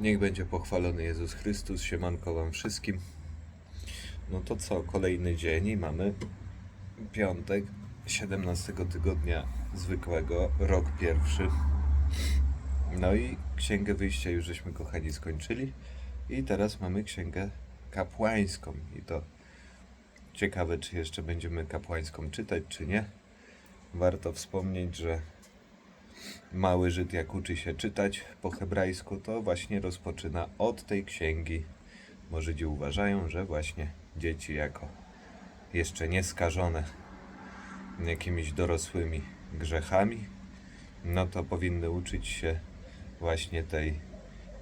Niech będzie pochwalony Jezus Chrystus, siemanko wam wszystkim. No to co, kolejny dzień i mamy piątek 17 tygodnia zwykłego, rok pierwszy. No i księgę wyjścia już żeśmy kochani skończyli i teraz mamy księgę kapłańską i to ciekawe czy jeszcze będziemy kapłańską czytać czy nie. Warto wspomnieć, że mały Żyd jak uczy się czytać po hebrajsku, to właśnie rozpoczyna od tej księgi, bo Żydzi uważają, że właśnie dzieci jako jeszcze nieskażone jakimiś dorosłymi grzechami, no to powinny uczyć się właśnie tej,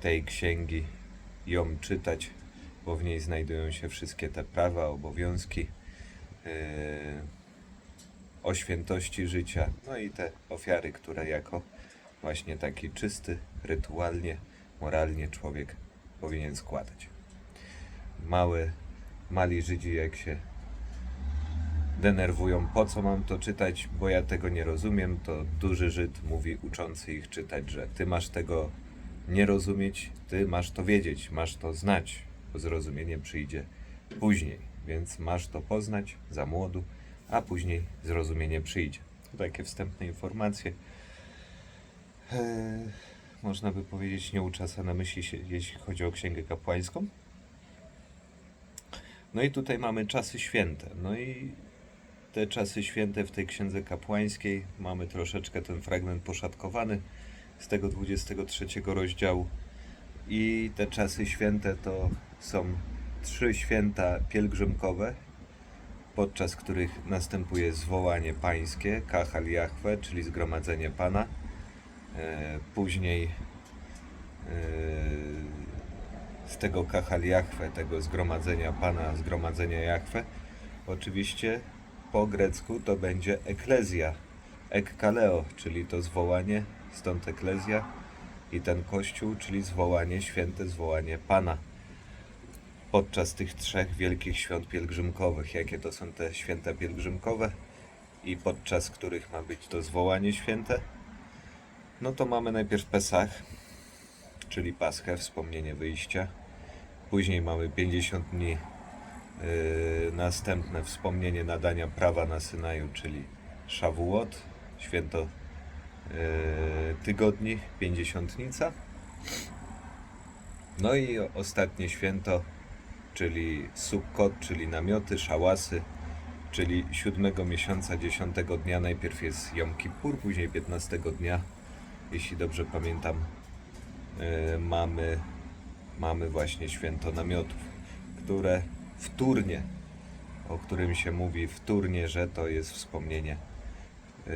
tej księgi, ją czytać, bo w niej znajdują się wszystkie te prawa, obowiązki, yy, o świętości życia, no i te ofiary, które jako właśnie taki czysty, rytualnie, moralnie człowiek powinien składać. Mały, mali Żydzi jak się denerwują, po co mam to czytać, bo ja tego nie rozumiem, to duży Żyd mówi uczący ich czytać, że ty masz tego nie rozumieć, ty masz to wiedzieć, masz to znać, bo zrozumienie przyjdzie później, więc masz to poznać za młodu, a później zrozumienie przyjdzie. To takie wstępne informacje. Eee, można by powiedzieć, nie uczesane myśli jeśli chodzi o księgę kapłańską. No i tutaj mamy czasy święte. No i te czasy święte w tej księdze kapłańskiej mamy troszeczkę ten fragment poszatkowany z tego 23 rozdziału. I te czasy święte to są trzy święta pielgrzymkowe, podczas których następuje zwołanie pańskie, kachal Jahwe, czyli zgromadzenie Pana. E, Później e, z tego kachal Jahwe, tego zgromadzenia Pana, zgromadzenia Jahwe, oczywiście po grecku to będzie eklezja, ekkaleo, czyli to zwołanie, stąd eklezja i ten kościół, czyli zwołanie, święte zwołanie Pana podczas tych trzech wielkich świąt pielgrzymkowych. Jakie to są te święta pielgrzymkowe i podczas których ma być to zwołanie święte? No to mamy najpierw Pesach, czyli Paschę, wspomnienie wyjścia. Później mamy 50 dni yy, następne wspomnienie nadania prawa na Synaju, czyli Szawuot, święto yy, tygodni, pięćdziesiątnica. No i ostatnie święto, czyli Sukkot, czyli namioty, szałasy, czyli siódmego miesiąca, dziesiątego dnia. Najpierw jest Jom Kippur, później 15 dnia, jeśli dobrze pamiętam, yy, mamy, mamy właśnie święto namiotów, które wtórnie, o którym się mówi wtórnie, że to jest wspomnienie yy,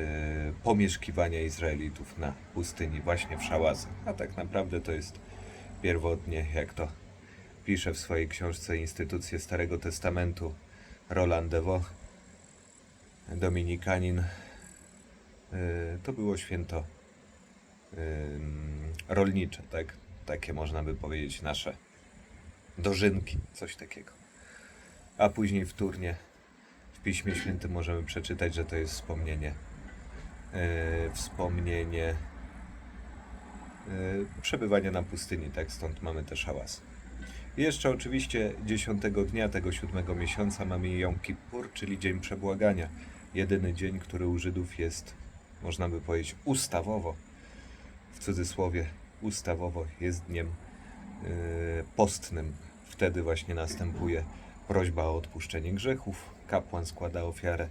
pomieszkiwania Izraelitów na pustyni, właśnie w szałasach. A tak naprawdę to jest pierwotnie, jak to pisze w swojej książce Instytucje Starego Testamentu Roland Deveau, dominikanin, yy, to było święto rolnicze, tak? Takie można by powiedzieć nasze dożynki, coś takiego. A później wtórnie w Piśmie Świętym możemy przeczytać, że to jest wspomnienie yy, wspomnienie yy, przebywania na pustyni, tak? Stąd mamy te szałasy. I jeszcze oczywiście dziesiątego dnia tego siódmego miesiąca mamy Jom Kippur, czyli Dzień Przebłagania. Jedyny dzień, który u Żydów jest, można by powiedzieć, ustawowo, w cudzysłowie, ustawowo jest dniem yy, postnym. Wtedy właśnie następuje prośba o odpuszczenie grzechów. Kapłan składa ofiarę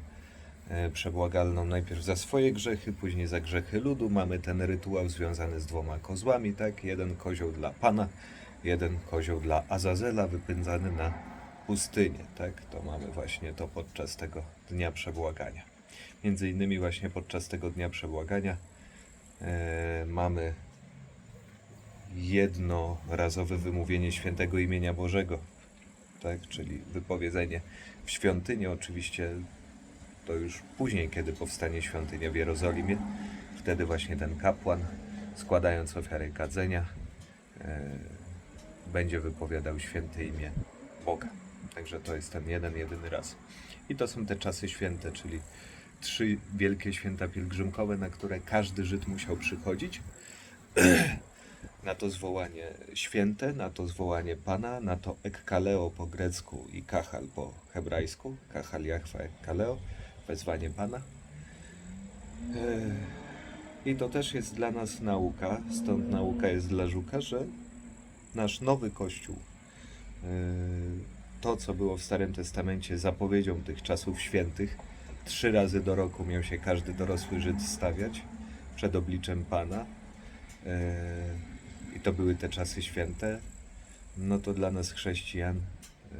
yy, przebłagalną najpierw za swoje grzechy, później za grzechy ludu. Mamy ten rytuał związany z dwoma kozłami, tak? Jeden kozioł dla Pana, jeden kozioł dla Azazela wypędzany na pustynię, tak? To mamy właśnie to podczas tego dnia przebłagania. Między innymi właśnie podczas tego dnia przebłagania mamy jednorazowe wymówienie świętego imienia Bożego, tak? Czyli wypowiedzenie w świątyni, oczywiście to już później, kiedy powstanie świątynia w Jerozolimie, wtedy właśnie ten kapłan, składając ofiarę kadzenia, e, będzie wypowiadał święte imię Boga. Także to jest ten jeden, jedyny raz. I to są te czasy święte, czyli trzy wielkie święta pielgrzymkowe, na które każdy Żyd musiał przychodzić. na to zwołanie święte, na to zwołanie Pana, na to ekkaleo po grecku i kachal po hebrajsku, kachal Jachwa ekkaleo, wezwanie Pana. Eee, I to też jest dla nas nauka, stąd nauka jest dla Żuka, że nasz nowy Kościół, eee, to co było w Starym Testamencie zapowiedzią tych czasów świętych, trzy razy do roku miał się każdy dorosły Żyd stawiać przed obliczem Pana. Eee, I to były te czasy święte. No to dla nas chrześcijan eee,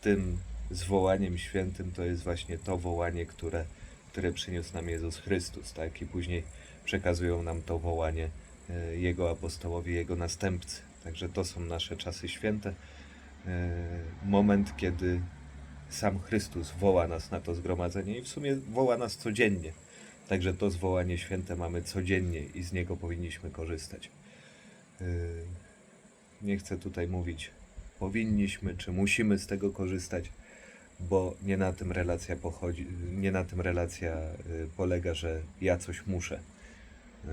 tym zwołaniem świętym to jest właśnie to wołanie, które, które przyniósł nam Jezus Chrystus, tak? I później przekazują nam to wołanie e, Jego apostołowie, Jego następcy. Także to są nasze czasy święte. E, Moment, kiedy sam Chrystus woła nas na to zgromadzenie i w sumie woła nas codziennie. Także to zwołanie święte mamy codziennie i z niego powinniśmy korzystać. E, Nie chcę tutaj mówić powinniśmy czy musimy z tego korzystać, bo nie na tym relacja pochodzi, nie na tym relacja y, polega, że ja coś muszę. Y,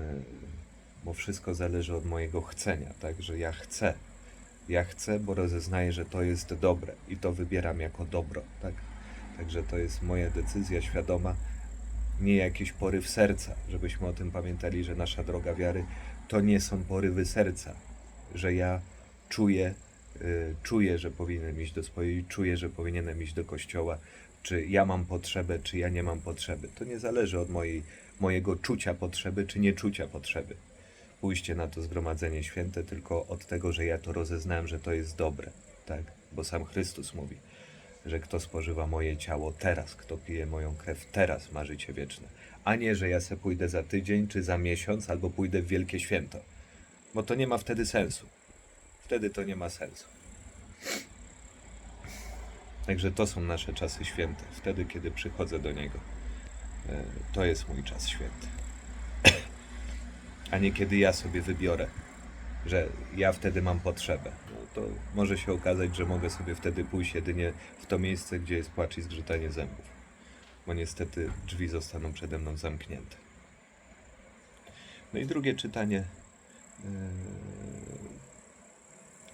Bo wszystko zależy od mojego chcenia, tak, że ja chcę. Ja chcę, bo rozeznaję, że to jest dobre i to wybieram jako dobro, tak. Także to jest moja decyzja świadoma, nie jakiś poryw serca, żebyśmy o tym pamiętali, że nasza droga wiary to nie są porywy serca, że ja czuję, y, czuję, że powinienem iść do swojej, czuję, że powinienem iść do kościoła, czy ja mam potrzebę, czy ja nie mam potrzeby. To nie zależy od mojej, mojego czucia potrzeby, czy nieczucia potrzeby. Pójście na to zgromadzenie święte, tylko od tego, że ja to rozeznałem, że to jest dobre, tak? Bo sam Chrystus mówi, że kto spożywa moje ciało teraz, kto pije moją krew teraz, ma życie wieczne. A nie, że ja se pójdę za tydzień, czy za miesiąc, albo pójdę w wielkie święto. Bo to nie ma wtedy sensu. Wtedy to nie ma sensu. Także to są nasze czasy święte. Wtedy, kiedy przychodzę do Niego. E, To jest mój czas święty. A nie kiedy ja sobie wybiorę, że ja wtedy mam potrzebę. No to może się okazać, że mogę sobie wtedy pójść jedynie w to miejsce, gdzie jest płacz i zgrzytanie zębów. Bo niestety drzwi zostaną przede mną zamknięte. No i drugie czytanie. e,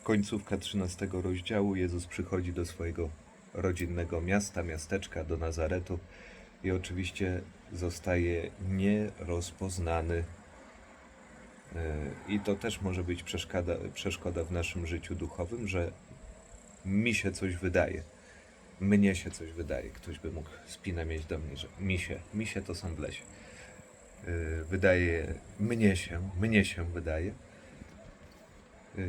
końcówka 13 rozdziału. Jezus przychodzi do swojego rodzinnego miasta, miasteczka, do Nazaretu i oczywiście zostaje nierozpoznany. I to też może być przeszkoda, przeszkoda w naszym życiu duchowym, że mi się coś wydaje. Mnie się coś wydaje. Ktoś by mógł spinę mieć do mnie, że mi się, mi się to są w lesie. E, Wydaje, mnie się, mnie się wydaje, e,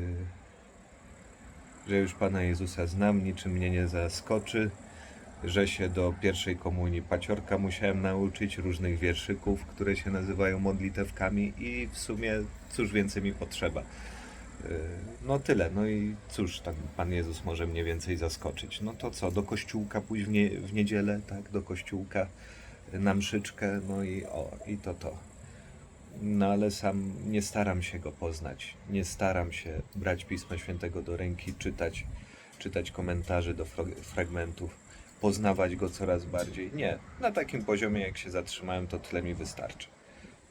że już Pana Jezusa znam, niczym mnie nie zaskoczy, że się do pierwszej komunii paciorka musiałem nauczyć, różnych wierszyków, które się nazywają modlitewkami i w sumie cóż więcej mi potrzeba. Yy, No tyle, no i cóż, tak Pan Jezus może mnie więcej zaskoczyć. No to co, do kościółka pójść w, nie, w niedzielę, tak, do kościółka na mszyczkę, no i o, i to to. No ale sam nie staram się go poznać. Nie staram się brać Pisma Świętego do ręki, czytać, czytać komentarzy do fragmentów, poznawać go coraz bardziej. Nie, na takim poziomie jak się zatrzymałem, to tyle mi wystarczy.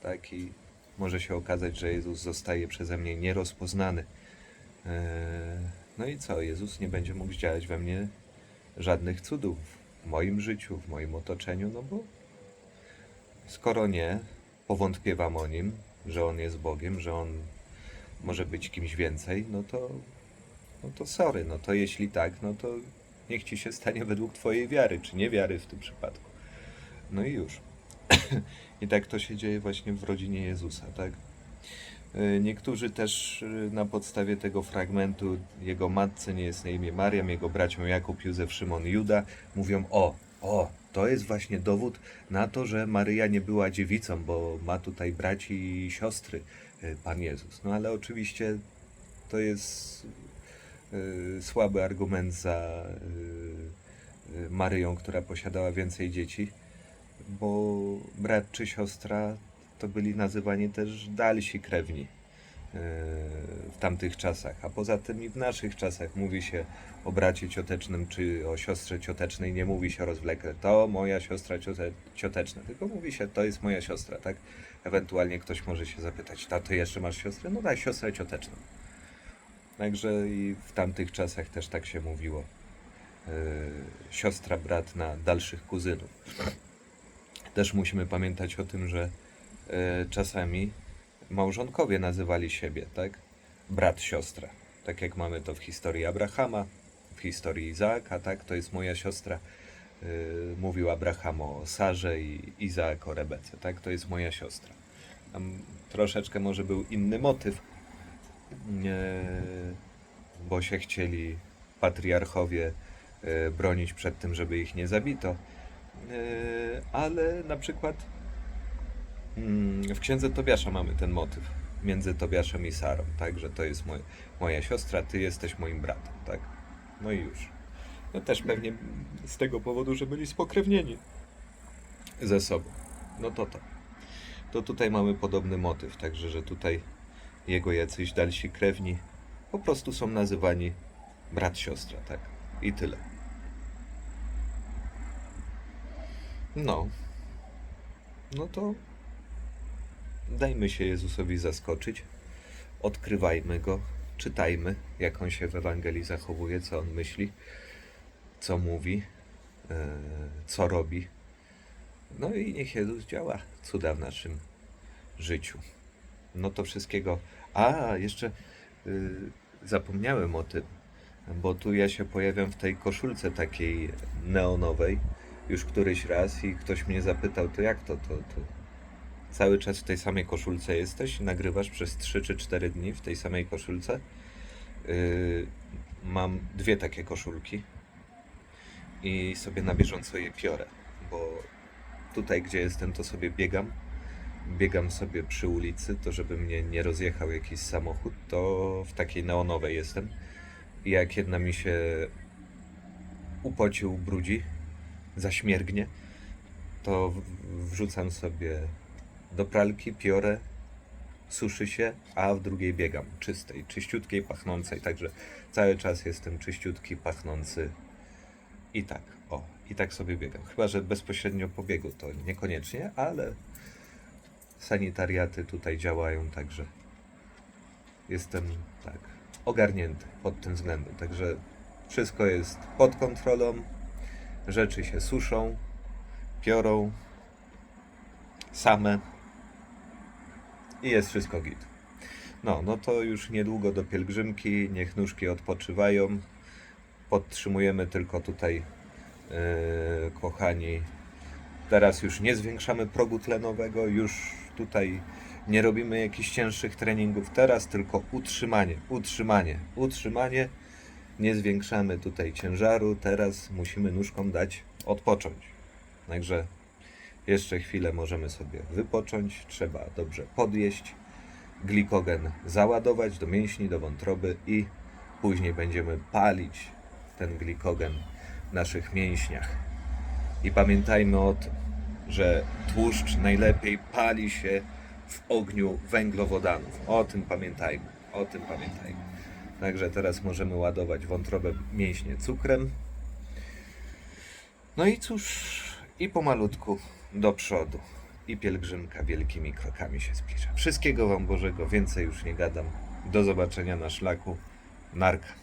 Tak i może się okazać, że Jezus zostaje przeze mnie nierozpoznany. Eee, No i co? Jezus nie będzie mógł działać we mnie żadnych cudów w moim życiu, w moim otoczeniu, no bo skoro nie, powątpiewam o nim, że on jest Bogiem, że on może być kimś więcej, no to, no to sorry, no to jeśli tak, no to niech ci się stanie według twojej wiary, czy niewiary w tym przypadku. No i już. I tak to się dzieje właśnie w rodzinie Jezusa, tak? E, Niektórzy też e, na podstawie tego fragmentu jego matce nie jest na imię Mariam, jego braciom Jakub, Józef, Szymon, Juda mówią o, o, to jest właśnie dowód na to, że Maryja nie była dziewicą, bo ma tutaj braci i siostry e, Pan Jezus. No ale oczywiście to jest słaby argument za e, e, Maryją, która posiadała więcej dzieci, bo brat czy siostra to byli nazywani też dalsi krewni. w tamtych czasach. A poza tym i w naszych czasach mówi się o bracie ciotecznym czy o siostrze ciotecznej, nie mówi się rozwlekle to moja siostra ciote, cioteczna, tylko mówi się to jest moja siostra, tak? Ewentualnie ktoś może się zapytać, tato jeszcze masz siostrę? No daj siostrę cioteczną. Także i w tamtych czasach też tak się mówiło. Yy, siostra, brat na dalszych kuzynów. Też musimy pamiętać o tym, że yy, czasami małżonkowie nazywali siebie, tak? Brat, siostra. Tak jak mamy to w historii Abrahama, w historii Izaaka, tak? To jest moja siostra. Yy, mówił Abraham o Sarze i Izaak o Rebece, tak? To jest moja siostra. Tam troszeczkę może był inny motyw, bo się chcieli patriarchowie e, bronić przed tym, żeby ich nie zabito. E, Ale na przykład mm, w księdze Tobiasza mamy ten motyw między Tobiaszem i Sarą, tak, że to jest moj, moja siostra, ty jesteś moim bratem, tak. No i już. No też pewnie z tego powodu, że byli spokrewnieni ze sobą. No to to. To tutaj mamy podobny motyw, także że tutaj jego jacyś dalsi krewni po prostu są nazywani brat, siostra, tak. I tyle. No. No to dajmy się Jezusowi zaskoczyć. Odkrywajmy go, czytajmy, jak on się w Ewangelii zachowuje, co on myśli, co mówi, e, co robi. No i niech Jezus działa cuda w naszym życiu. No to wszystkiego. A, jeszcze y, zapomniałem o tym, bo tu ja się pojawiam w tej koszulce takiej neonowej już któryś raz i ktoś mnie zapytał, to jak to, to, to cały czas w tej samej koszulce jesteś? Nagrywasz przez 3 czy 4 dni w tej samej koszulce? Y, mam dwie takie koszulki i sobie na bieżąco je piorę, bo tutaj, gdzie jestem, to sobie biegam biegam sobie przy ulicy, to żeby mnie nie rozjechał jakiś samochód, to w takiej neonowej jestem. Jak jedna mi się upoci, ubrudzi, zaśmiergnie, to wrzucam sobie do pralki, piorę, suszy się, a w drugiej biegam, czystej, czyściutkiej, pachnącej, także cały czas jestem czyściutki, pachnący i tak, o, i tak sobie biegam. Chyba, że bezpośrednio po biegu to niekoniecznie, ale sanitariaty tutaj działają, także jestem tak ogarnięty pod tym względem. Także wszystko jest pod kontrolą, rzeczy się suszą, piorą same i jest wszystko git. No, no to już niedługo do pielgrzymki, niech nóżki odpoczywają. Podtrzymujemy tylko tutaj, yy, kochani, Teraz już nie zwiększamy progu tlenowego, już tutaj nie robimy jakichś cięższych treningów. Teraz tylko utrzymanie, utrzymanie, utrzymanie. Nie zwiększamy tutaj ciężaru. Teraz musimy nóżkom dać odpocząć. Także jeszcze chwilę możemy sobie wypocząć. Trzeba dobrze podjeść, glikogen załadować do mięśni, do wątroby i później będziemy palić ten glikogen w naszych mięśniach. I pamiętajmy o tym, że tłuszcz najlepiej pali się w ogniu węglowodanów. O tym pamiętajmy. O tym pamiętajmy. Także teraz możemy ładować wątrobę mięśnie cukrem. No i cóż, i pomalutku do przodu. I pielgrzymka wielkimi krokami się zbliża. Wszystkiego Wam Bożego, więcej już nie gadam. Do zobaczenia na szlaku. Narka.